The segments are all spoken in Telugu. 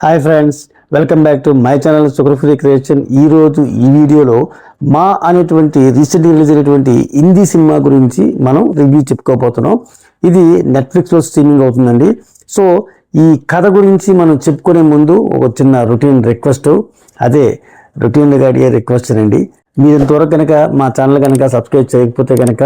Hi friends welcome back to my channel sugar free creation ఈ రోజు ఈ వీడియోలో మా అనేటువంటి రీసెంట్ రిలీజ్ అయినటువంటి హిందీ సినిమా గురించి మనం రివ్యూ చెప్పుకోబోతున్నాం. ఇది నెట్ఫ్లిక్స్లో స్ట్రీమింగ్ అవుతుందండి. సో ఈ కథ గురించి మనం చెప్పుకునే ముందు ఒక చిన్న రొటీన్ రిక్వెస్ట్ అదే రొటీన్గా అడిగే రిక్వెస్ట్ అండి మీరు ఇంతవరకు కనుక మా ఛానల్ కనుక సబ్స్క్రైబ్ చేయకపోతే కనుక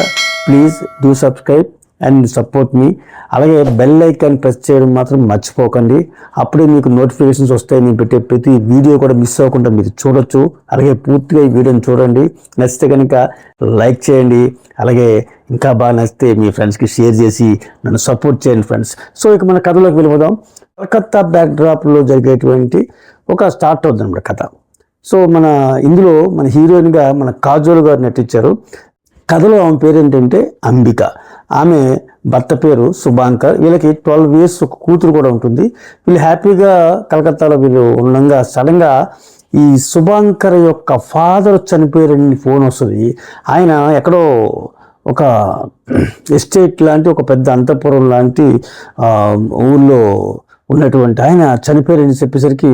please do subscribe and support మీ అలాగే బెల్ ఐకాన్ ప్రెస్ చేయడం మాత్రం మర్చిపోకండి. అప్పుడే మీకు నోటిఫికేషన్స్ వస్తాయి. నేను పెట్టే ప్రతి వీడియో కూడా మిస్ అవ్వకుండా మీరు చూడొచ్చు. అలాగే పూర్తిగా ఈ వీడియోని చూడండి. నచ్చితే కనుక లైక్ చేయండి. అలాగే ఇంకా బాగా నచ్చితే మీ ఫ్రెండ్స్కి షేర్ చేసి నన్ను సపోర్ట్ చేయండి ఫ్రెండ్స్ సో ఇక మన కథలోకి వెళ్ళిపోదాం. కలకత్తా బ్యాక్ డ్రాప్లో జరిగేటువంటి ఒక స్టార్ట్ అవుతుంది అన్నమాట కథ. సో మన ఇందులో మన హీరోయిన్గా మన కాజోల్ గారు నటించారు. కథలో ఆమె పేరు ఏంటంటే అంబిక. ఆమె భర్త పేరు శుభాంకర్ వీళ్ళకి ట్వెల్వ్ ఇయర్స్ ఒక కూతురు కూడా ఉంటుంది. వీళ్ళు హ్యాపీగా కలకత్తాలో వీళ్ళు ఉండగా సడన్గా ఈ శుభాంకర్ యొక్క ఫాదర్ చనిపోయారని ఫోన్ వస్తుంది. ఆయన ఎక్కడో ఒక ఎస్టేట్ లాంటి ఒక పెద్ద అంతఃపురం లాంటి ఊళ్ళో ఉన్నటువంటి ఆయన చనిపోయారని చెప్పేసరికి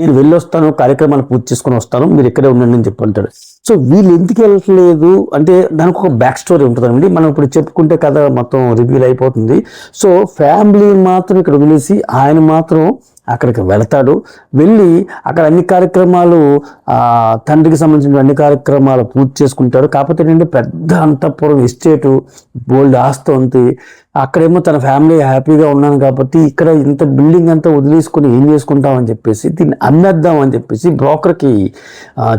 నేను వెళ్ళొస్తాను కార్యక్రమాలు పూర్తి చేసుకొని వస్తాను మీరు ఇక్కడే ఉండండి అని చెప్పి అంటాడు సో వీళ్ళు ఎందుకు వెళ్ళట్లేదు? అంటే దానికి ఒక బ్యాక్ స్టోరీ ఉంటుందండి మనం ఇప్పుడు చెప్పుకుంటే కథ మొత్తం రివ్యూల్ అయిపోతుంది. సో ఫ్యామిలీ మాత్రం ఇక్కడ వదిలేసి ఆయన మాత్రం అక్కడికి వెళతాడు. వెళ్ళి అక్కడ అన్ని కార్యక్రమాలు తండ్రికి సంబంధించిన అన్ని కార్యక్రమాలు పూర్తి చేసుకుంటాడు. కాకపోతే ఏంటంటే పెద్ద అంతఃపురం ఎస్టేటు బోల్డ్ ఆస్తి ఉంది. అక్కడేమో తన ఫ్యామిలీ హ్యాపీగా ఉన్నాను కాబట్టి ఇక్కడ ఇంత బిల్డింగ్ అంతా వదిలేసుకుని ఏం చేసుకుంటామని చెప్పేసి దీన్ని అమ్మేద్దాం అని చెప్పేసి బ్రోకర్కి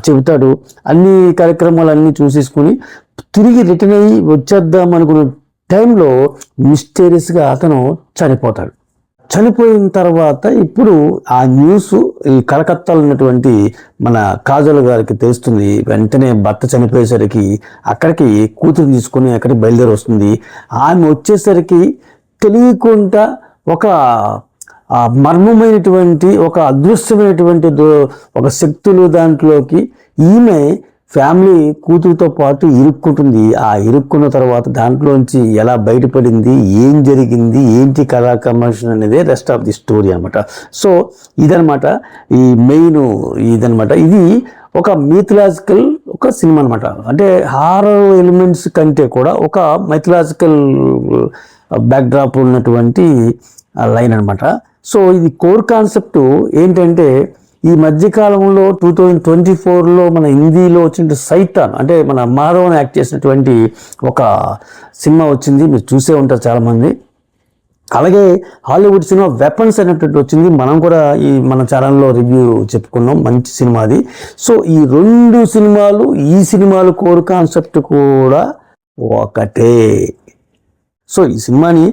చెబుతాడు. అన్ని కార్యక్రమాలు అన్నీ చూసేసుకుని తిరిగి రిటర్న్ అయ్యి వచ్చేద్దాం అనుకున్న టైంలో మిస్టీరియస్గా అతను చనిపోతాడు. చనిపోయిన తర్వాత ఇప్పుడు ఆ న్యూస్ ఈ కలకత్తాలో ఉన్నటువంటి మన కాజల్ గారికి తెలుస్తుంది వెంటనే భర్త చనిపోయేసరికి అక్కడికి కూతురు తీసుకొని అక్కడికి బయలుదేరి వస్తుంది. ఆమె వచ్చేసరికి తెలియకుండా ఒక మర్మమైనటువంటి ఒక అదృశ్యమైనటువంటి దో- ఒక శక్తులు దాంట్లోకి ఈమె ఫ్యామిలీ కూతురుతో పాటు ఇరుక్కుంటుంది. ఆ ఇరుక్కున్న తర్వాత దాంట్లోంచి ఎలా బయటపడింది ఏం జరిగింది ఏంటి కథా కమర్షన్ అనేది రెస్ట్ ఆఫ్ ది స్టోరీ అనమాట సో ఇదనమాట ఈ మెయిన్ ఇదనమాట ఇది ఒక మీథలాజికల్ ఒక సినిమా అనమాట అంటే హారర్ ఎలిమెంట్స్ కంటే కూడా ఒక మైథలాజికల్ బ్యాక్డ్రాప్ uh, ఉన్నటువంటి uh, లైన్ అనమాట సో ఇది కోర్ కాన్సెప్ట్ ఏంటంటే ఈ మధ్యకాలంలో టూ థౌజండ్ ట్వంటీ ఫోర్లో మన హిందీలో వచ్చిన సైతాన్ అంటే మన మాధవన్ యాక్ట్ చేసినటువంటి ఒక సినిమా వచ్చింది మీరు చూసే ఉంటారు చాలామంది. అలాగే హాలీవుడ్ సినిమా వెపన్స్ అనేటువంటి వచ్చింది. మనం కూడా ఈ మన ఛానల్లో రివ్యూ చెప్పుకున్నాం. మంచి సినిమా అది. సో ఈ రెండు సినిమాలు ఈ సినిమాలు కోర్ కాన్సెప్ట్ కూడా ఒకటే. సో ఈ సినిమాని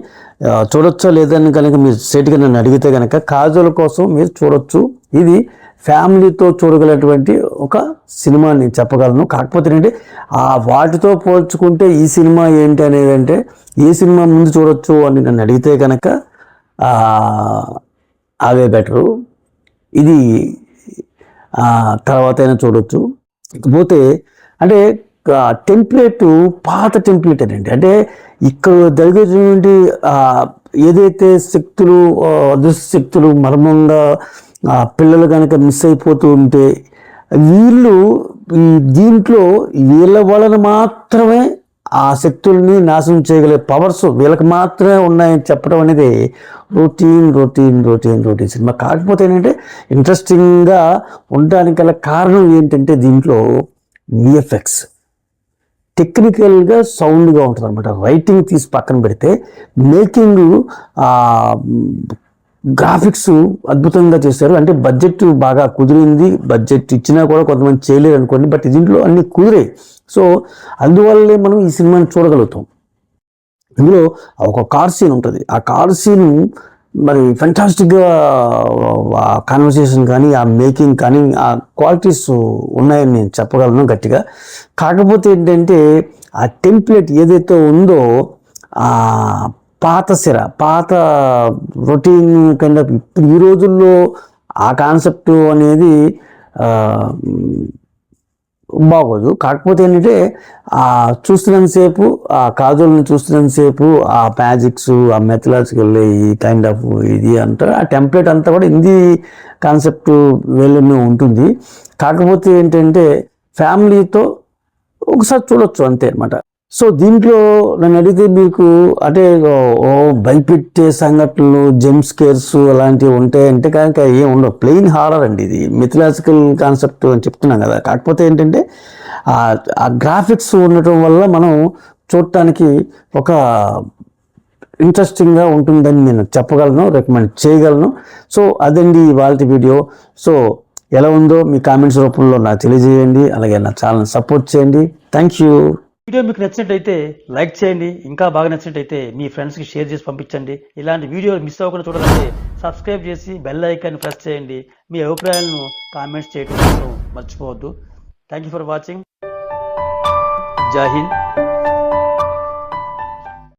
ఆ, చూడొచ్చా లేదని కనుక మీరు సెట్గా నన్ను అడిగితే కనుక కాజోల కోసం మీరు చూడొచ్చు. ఇది ఫ్యామిలీతో చూడగలటువంటి ఒక సినిమా నేను చెప్పగలను. కాకపోతే ఏంటంటే ఆ వాటితో పోల్చుకుంటే ఈ సినిమా ఏంటి అనేది అంటే ఏ సినిమా ముందు చూడొచ్చు అని నన్ను అడిగితే కనుక అవే బెటరు. ఇది తర్వాత అయినా చూడొచ్చు. ఇకపోతే అంటే టెంప్లెట్ పాత టెంప్లెట్ అండి. అంటే ఇక్కడ జరిగేటువంటి ఏదైతే శక్తులు ఆ, అదృశ్య శక్తులు మర్మంగా ఆ, పిల్లలు కనుక మిస్ అయిపోతూ ఉంటే వీళ్ళు ఈ దీంట్లో వీళ్ళ వలన మాత్రమే ఆ శక్తుల్ని నాశనం చేయగలిగే పవర్స్ వీళ్ళకి మాత్రమే ఉన్నాయని చెప్పడం అనేది routine routine routine routine cinema. కాకపోతే ఏంటంటే ఇంట్రెస్టింగ్గా ఉండడానికి గల కారణం ఏంటంటే దీంట్లో విఎఫ్ఎక్స్ టెక్నికల్గా సౌండ్గా ఉంటుంది అనమాట రైటింగ్ తీసి పక్కన పెడితే మేకింగ్ గ్రాఫిక్స్ అద్భుతంగా చేశారు. అంటే బడ్జెట్ బాగా కుదిరింది. బడ్జెట్ ఇచ్చినా కూడా కొంతమంది చేయలేరు అనుకోండి. బట్ దీంట్లో అన్ని కుదిరే సో అందువల్లే మనం ఈ సినిమాని చూడగలుగుతాం. ఇందులో ఒక కార్ సీన్ ఉంటుంది. ఆ కార్ సీన్ మరి ఫెంటాస్టిక్గా ఆ కాన్వర్సేషన్ కానీ ఆ మేకింగ్ కానీ ఆ క్వాలిటీస్ ఉన్నాయని నేను చెప్పగలను గట్టిగా. కాకపోతే ఏంటంటే ఆ టెంప్లెట్ ఏదైతే ఉందో ఆ పాత సిర పాత రొటీన్ కింద ఇప్పుడు ఈ రోజుల్లో ఆ కాన్సెప్ట్ అనేది బాగోదు. కాకపోతే ఏంటంటే ఆ చూస్తున్నంతసేపు ఆ కాజోల్ని చూస్తున్నంతసేపు ఆ మ్యాజిక్స్ ఆ మెథలాజికల్ ఈ కైండ్ ఆఫ్ ఇది అంటారు ఆ టెంప్లెట్ అంతా కూడా హిందీ కాన్సెప్ట్ వెళ్ళనే ఉంటుంది. కాకపోతే ఏంటంటే ఫ్యామిలీతో ఒకసారి చూడొచ్చు అంతే అనమాట సో దీంట్లో నన్ను అడిగితే మీకు అంటే భయపెట్టే సంఘటనలు జంప్ స్కేర్స్ అలాంటివి ఉంటాయంటే కనుక ఏం ఉండవు. ప్లెయిన్ హారర్ అండి ఇది. మిథలాజికల్ కాన్సెప్ట్ అని చెప్తున్నాం కదా. కాకపోతే ఏంటంటే ఆ- గ్రాఫిక్స్ ఉండటం వల్ల మనం చూడటానికి ఒక ఇంట్రెస్టింగ్గా ఉంటుందని నేను చెప్పగలను రికమెండ్ చేయగలను. సో అదండి వాళ్ళ వీడియో. సో ఎలా ఉందో మీ కామెంట్స్ రూపంలో నాకు తెలియజేయండి. అలాగే నా ఛానల్ సపోర్ట్ చేయండి. థ్యాంక్ యూ వీడియో మీకు నచ్చినట్టయితే లైక్ చేయండి ఇంకా బాగా నచ్చినట్టయితే మీ ఫ్రెండ్స్కి షేర్ చేసి పంపించండి. ఇలాంటి వీడియోలు మిస్ అవ్వకుండా చూడాలంటే సబ్స్క్రైబ్ చేసి బెల్ ఐకాన్ ప్రెస్ చేయండి. మీ అభిప్రాయాలను కామెంట్స్ చేయడం మర్చిపోవద్దు. థ్యాంక్ యూ ఫర్ వాచింగ్ జై హింద్